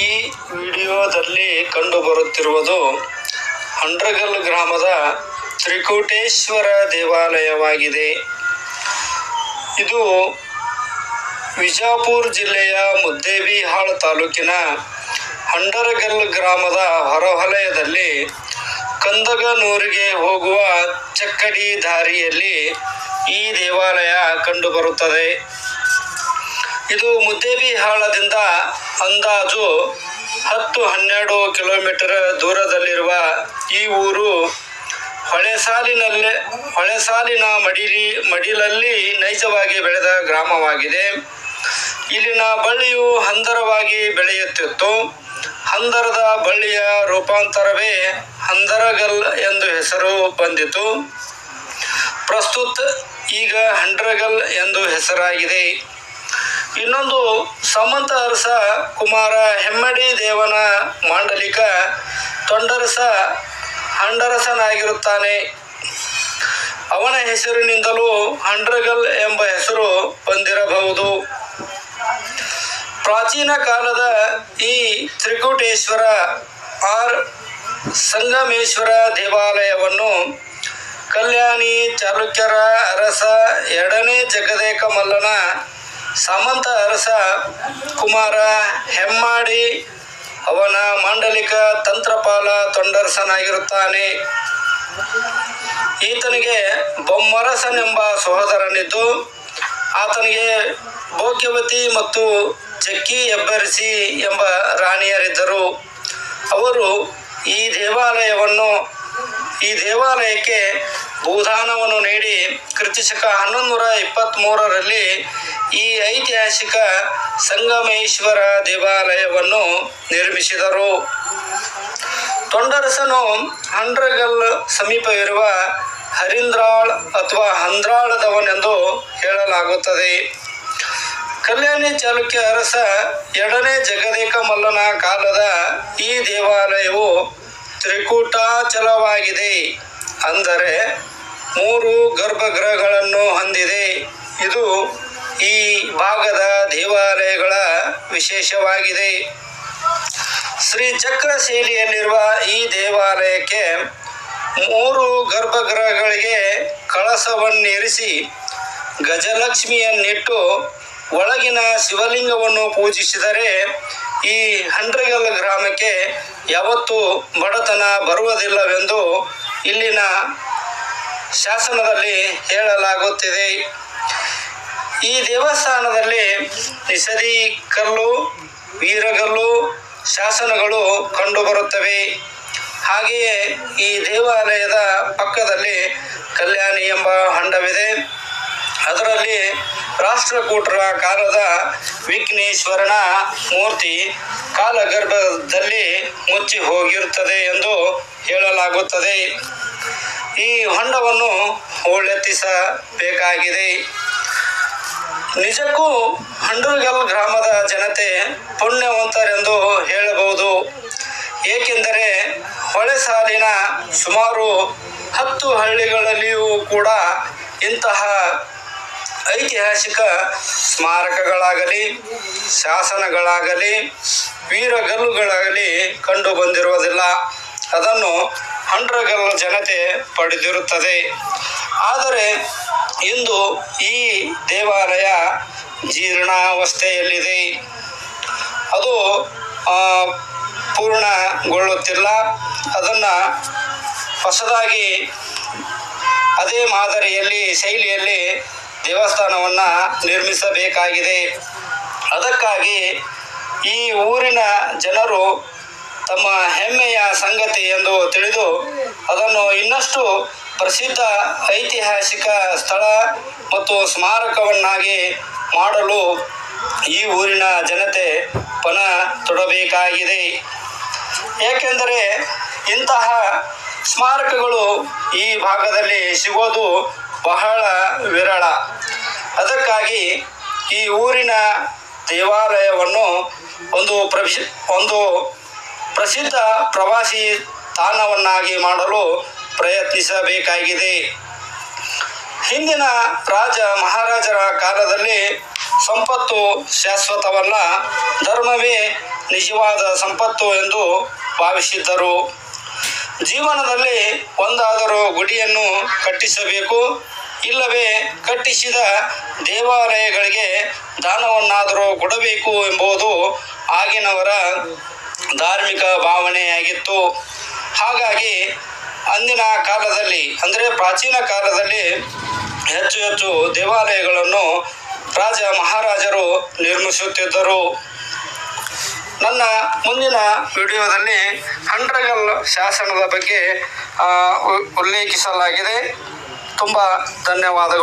ಈ ವಿಡಿಯೋದಲ್ಲಿ ಕಂಡುಬರುತ್ತಿರುವುದು ಹಂಡ್ರಗಲ್ ಗ್ರಾಮದ ತ್ರಿಕೂಟೇಶ್ವರ ದೇವಾಲಯವಾಗಿದೆ. ಇದು ವಿಜಾಪುರ ಜಿಲ್ಲೆಯ ಮುದ್ದೇಬಿಹಾಳ್ ತಾಲೂಕಿನ ಹಂಡರಗಲ್ ಗ್ರಾಮದ ಹೊರವಲಯದಲ್ಲಿ ಕಂದಗನೂರಿಗೆ ಹೋಗುವ ಚಕ್ಕಡಿ ದಾರಿಯಲ್ಲಿ ಈ ದೇವಾಲಯ ಕಂಡುಬರುತ್ತದೆ. ಇದು ಮುದ್ದೇಬಿಹಾಳದಿಂದ ಅಂದಾಜು ಹತ್ತು ಹನ್ನೆರಡು ಕಿಲೋಮೀಟರ್ ದೂರದಲ್ಲಿರುವ ಈ ಊರು ಹೊಳೆಸಾಲಿನಲ್ಲೇ, ಹೊಳೆಸಾಲಿನ ಮಡಿಲಿ, ಮಡಿಲಲ್ಲಿ ನೈಜವಾಗಿ ಬೆಳೆದ ಗ್ರಾಮವಾಗಿದೆ. ಇಲ್ಲಿನ ಬಳ್ಳಿಯು ಹಂದರವಾಗಿ ಬೆಳೆಯುತ್ತಿತ್ತು. ಹಂದರದ ಬಳ್ಳಿಯ ರೂಪಾಂತರವೇ ಹಂದರಗಲ್ ಎಂದು ಹೆಸರು ಬಂದಿತು. ಪ್ರಸ್ತುತ ಈಗ ಹಂಡ್ರಗಲ್ ಎಂದು ಹೆಸರಾಗಿದೆ. ಇನ್ನೊಂದು ಸಮಂತ ಅರಸ ಕುಮಾರ ಹೆಮ್ಮಡಿ ದೇವನ ಮಾಂಡಲಿಕ ತೊಂಡರಸ ಹಂಡರಸನಾಗಿರುತ್ತಾನೆ ಅವನ ಹೆಸರಿನಿಂದಲೂ ಹಂಡ್ರಗಲ್ ಎಂಬ ಹೆಸರು ಬಂದಿರಬಹುದು. ಪ್ರಾಚೀನ ಕಾಲದ ಈ ತ್ರಿಕೂಟೇಶ್ವರ ಆರ್ ಸಂಗಮೇಶ್ವರ ದೇವಾಲಯವನ್ನು ಕಲ್ಯಾಣಿ ಚಾಲುಕ್ಯರ ಅರಸ ಎರಡನೇ ಜಗದೇಕ ಮಲ್ಲನ ಸಾಮಂತ ಅರಸ ಕುಮಾರ ಹೆಮ್ಮಾಡಿ ಅವನ ಮಾಂಡಲಿಕ ತಂತ್ರಪಾಲ ತೊಂಡರಸನಾಗಿರುತ್ತಾನೆ. ಈತನಿಗೆ ಬೊಮ್ಮರಸನೆಂಬ ಸಹೋದರನಿದ್ದು, ಆತನಿಗೆ ಭೋಗ್ಯವತಿ ಮತ್ತು ಜಕ್ಕಿ ಹೆಬ್ಬರಿಸಿ ಎಂಬ ರಾಣಿಯರಿದ್ದರು. ಅವರು ಈ ದೇವಾಲಯವನ್ನು, ಈ ದೇವಾಲಯಕ್ಕೆ ಭೂದಾನವನ್ನು ನೀಡಿ ಕೃತಿಶಕ ಹನ್ನೊಂದು ನೂರ ಇಪ್ಪತ್ತ್ಮೂರರಲ್ಲಿ ಈ ಐತಿಹಾಸಿಕ ಸಂಗಮೇಶ್ವರ ದೇವಾಲಯವನ್ನು ನಿರ್ಮಿಸಿದರು. ತೊಂಡರಸನು ಹಂಡ್ರಗಲ್ ಸಮೀಪವಿರುವ ಹರಿಂದ್ರಾಳ್ ಅಥವಾ ಹಂದ್ರಾಳದವನೆಂದು ಹೇಳಲಾಗುತ್ತದೆ. ಕಲ್ಯಾಣಿ ಚಾಲುಕ್ಯ ಅರಸ ಎರಡನೇ ಜಗದೇಕ ಮಲ್ಲನ ಕಾಲದ ಈ ದೇವಾಲಯವು ತ್ರಿಕೂಟಾಚಲವಾಗಿದೆ. ಅಂದರೆ ಮೂರು ಗರ್ಭಗೃಹಗಳನ್ನು ಹೊಂದಿದೆ. ಇದು ಈ ಭಾಗದ ದೇವಾಲಯಗಳ ವಿಶೇಷವಾಗಿದೆ. ಶ್ರೀ ಚಕ್ರ ಶೈಲಿಯಲ್ಲಿರುವ ಈ ದೇವಾಲಯಕ್ಕೆ ಮೂರು ಗರ್ಭಗೃಹಗಳಿಗೆ ಕಳಸವನ್ನಿರಿಸಿ ಗಜಲಕ್ಷ್ಮಿಯನ್ನಿಟ್ಟು ಒಳಗಿನ ಶಿವಲಿಂಗವನ್ನು ಪೂಜಿಸಿದರೆ ಈ ಹಂಡ್ರಗಲ್ ಗ್ರಾಮಕ್ಕೆ ಯಾವತ್ತೂ ಬಡತನ ಬರುವುದಿಲ್ಲವೆಂದು ಇಲ್ಲಿನ ಶಾಸನದಲ್ಲಿ ಹೇಳಲಾಗುತ್ತಿದೆ. ಈ ದೇವಸ್ಥಾನದಲ್ಲಿ ನಿಸದಿ ಕಲ್ಲು ವೀರಗಲ್ಲು, ಶಾಸನಗಳು ಕಂಡುಬರುತ್ತವೆ. ಹಾಗೆಯೇ ಈ ದೇವಾಲಯದ ಪಕ್ಕದಲ್ಲಿ ಕಲ್ಯಾಣಿ ಎಂಬ ಹಂಡವಿದೆ. ಅದರಲ್ಲಿ ರಾಷ್ಟ್ರಕೂಟರ ಕಾಲದ ವಿಘ್ನೇಶ್ವರನ ಮೂರ್ತಿ ಕಾಲಗರ್ಭದಲ್ಲಿ ಮುಚ್ಚಿ ಹೋಗಿರುತ್ತದೆ ಎಂದು ಹೇಳಲಾಗುತ್ತದೆ. ಈ ಹೊಂಡವನ್ನು ಹೂಳೆತ್ತಿಸಬೇಕಾಗಿದೆ. ನಿಜಕ್ಕೂ ಹಂಡ್ರಗಲ್ ಗ್ರಾಮದ ಜನತೆ ಪುಣ್ಯವಂತರೆಂದು ಹೇಳಬಹುದು. ಏಕೆಂದರೆ ಹೊಳೆ ಸಾಲಿನ ಸುಮಾರು ಹತ್ತು ಹಳ್ಳಿಗಳಲ್ಲಿಯೂ ಕೂಡ ಇಂತಹ ಐತಿಹಾಸಿಕ ಸ್ಮಾರಕಗಳಾಗಲಿ, ಶಾಸನಗಳಾಗಲಿ, ವೀರಗಲ್ಲುಗಳಾಗಲಿ ಕಂಡು ಬಂದಿರುವುದಿಲ್ಲ. ಅದನ್ನು ಹಂಡ್ರಗಲ್ ಜನತೆ ಪಡೆದಿರುತ್ತದೆ. ಆದರೆ ಇಂದು ಈ ದೇವಾಲಯ ಜೀರ್ಣಾವಸ್ಥೆಯಲ್ಲಿದೆ. ಅದು ಪೂರ್ಣಗೊಳ್ಳುತ್ತಿಲ್ಲ. ಅದನ್ನು ಹೊಸದಾಗಿ ಅದೇ ಮಾದರಿಯಲ್ಲಿ, ಶೈಲಿಯಲ್ಲಿ ದೇವಸ್ಥಾನವನ್ನು ನಿರ್ಮಿಸಬೇಕಾಗಿದೆ. ಅದಕ್ಕಾಗಿ ಈ ಊರಿನ ಜನರು ತಮ್ಮ ಹೆಮ್ಮೆಯ ಸಂಗತಿ ಎಂದು ತಿಳಿದು ಅದನ್ನು ಇನ್ನಷ್ಟು ಪ್ರಸಿದ್ಧ ಐತಿಹಾಸಿಕ ಸ್ಥಳ ಮತ್ತು ಸ್ಮಾರಕವನ್ನಾಗಿ ಮಾಡಲು ಈ ಊರಿನ ಜನತೆ ಪಣ ತೊಡಬೇಕಾಗಿದೆ. ಏಕೆಂದರೆ ಇಂತಹ ಸ್ಮಾರಕಗಳು ಈ ಭಾಗದಲ್ಲಿ ಸಿಗೋದು ಬಹಳ ವಿರಳ. ಅದಕ್ಕಾಗಿ ಈ ಊರಿನ ದೇವಾಲಯವನ್ನು ಒಂದು ಪ್ರಸಿ ಒಂದು ಪ್ರಸಿದ್ಧ ಪ್ರವಾಸಿ ತಾಣವನ್ನಾಗಿ ಮಾಡಲು ಪ್ರಯತ್ನಿಸಬೇಕಾಗಿದೆ. ಹಿಂದಿನ ರಾಜ ಮಹಾರಾಜರ ಕಾಲದಲ್ಲಿ ಸಂಪತ್ತು ಶಾಶ್ವತವಲ್ಲ ಧರ್ಮವೇ ನಿಜವಾದ ಸಂಪತ್ತು ಎಂದು ಭಾವಿಸಿದ್ದರು. ಜೀವನದಲ್ಲಿ ಒಂದಾದರೂ ಗುಡಿಯನ್ನು ಕಟ್ಟಿಸಬೇಕು, ಇಲ್ಲವೇ ಕಟ್ಟಿಸಿದ ದೇವಾಲಯಗಳಿಗೆ ದಾನವನ್ನಾದರೂ ಕೊಡಬೇಕು ಎಂಬುದು ಆಗಿನವರ ಧಾರ್ಮಿಕ ಭಾವನೆಯಾಗಿತ್ತು. ಹಾಗಾಗಿ ಅಂದಿನ ಕಾಲದಲ್ಲಿ, ಅಂದರೆ ಪ್ರಾಚೀನ ಕಾಲದಲ್ಲಿ ಹೆಚ್ಚು ಹೆಚ್ಚು ದೇವಾಲಯಗಳನ್ನು ರಾಜ ಮಹಾರಾಜರು ನಿರ್ಮಿಸುತ್ತಿದ್ದರು. ನನ್ನ ಮುಂದಿನ ವಿಡಿಯೋದಲ್ಲಿ ಹಂಡ್ರಗಲ್ ಶಾಸನದ ಬಗ್ಗೆ ಉಲ್ಲೇಖಿಸಲಾಗಿದೆ. ತುಂಬ ಧನ್ಯವಾದಗಳು.